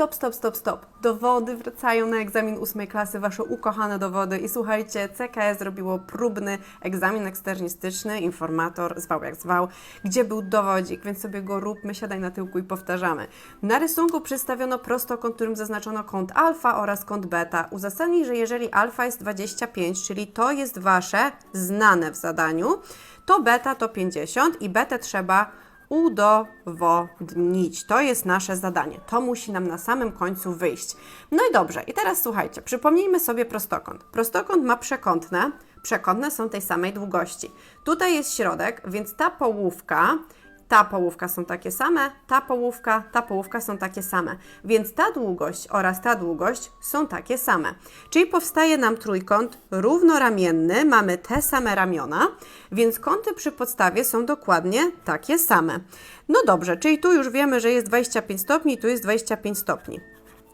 Stop, stop, stop, stop. Dowody wracają na egzamin ósmej klasy, wasze ukochane dowody. I słuchajcie, CKS zrobiło próbny egzamin eksternistyczny, informator, zwał jak zwał, gdzie był dowodzik, więc sobie go róbmy, siadaj na tyłku i powtarzamy. Na rysunku przedstawiono prostokąt, którym zaznaczono kąt alfa oraz kąt beta. Uzasadnij, że jeżeli alfa jest 25, czyli to jest wasze znane w zadaniu, to beta to 50 i betę trzeba udowodnić. To jest nasze zadanie. To musi nam na samym końcu wyjść. No i dobrze, i teraz słuchajcie, przypomnijmy sobie prostokąt. Prostokąt ma przekątne, przekątne są tej samej długości. Tutaj jest środek, więc ta połówka, ta połówka są takie same, ta połówka, ta połówka są takie same. Więc ta długość oraz ta długość są takie same. Czyli powstaje nam trójkąt równoramienny, mamy te same ramiona, więc kąty przy podstawie są dokładnie takie same. No dobrze, czyli tu już wiemy, że jest 25 stopni, tu jest 25 stopni.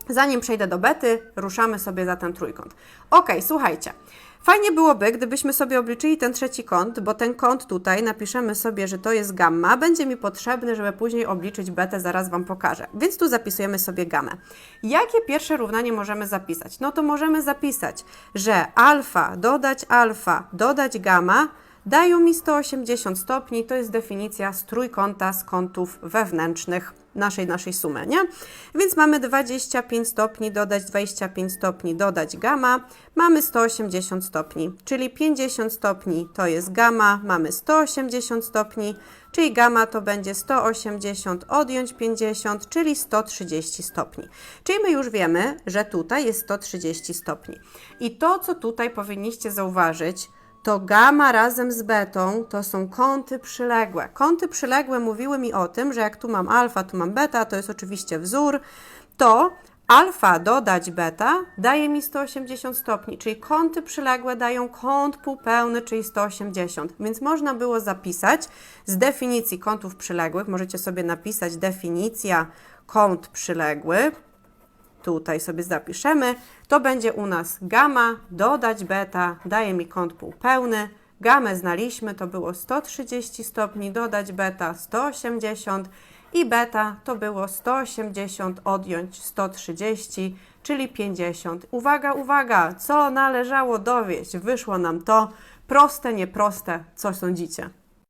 Zanim przejdę do bety, ruszamy sobie za ten trójkąt. Ok, słuchajcie. Fajnie byłoby, gdybyśmy sobie obliczyli ten trzeci kąt, bo ten kąt tutaj napiszemy sobie, że to jest gamma, będzie mi potrzebny, żeby później obliczyć betę, zaraz Wam pokażę. Więc tu zapisujemy sobie gamę. Jakie pierwsze równanie możemy zapisać? No to możemy zapisać, że alfa dodać alfa dodać gamma dają mi 180 stopni, to jest definicja z trójkąta z kątów wewnętrznych naszej, naszej sumy, nie? Więc mamy 25 stopni, dodać 25 stopni, dodać gamma, mamy 180 stopni, czyli 50 stopni to jest gamma, mamy 180 stopni, czyli gamma to będzie 180 odjąć 50, czyli 130 stopni. Czyli my już wiemy, że tutaj jest 130 stopni. I to, co tutaj powinniście zauważyć, to gamma razem z betą to są kąty przyległe. Kąty przyległe mówiły mi o tym, że jak tu mam alfa, tu mam beta, to jest oczywiście wzór, to alfa dodać beta daje mi 180 stopni, czyli kąty przyległe dają kąt półpełny, czyli 180. Więc można było zapisać z definicji kątów przyległych, możecie sobie napisać definicja kąt przyległy, tutaj sobie zapiszemy, to będzie u nas gamma, dodać beta, daje mi kąt półpełny. Gamę znaliśmy, to było 130 stopni, dodać beta 180 i beta to było 180 odjąć 130, czyli 50. Uwaga, uwaga, co należało dowieść? Wyszło nam to proste, nieproste, co sądzicie?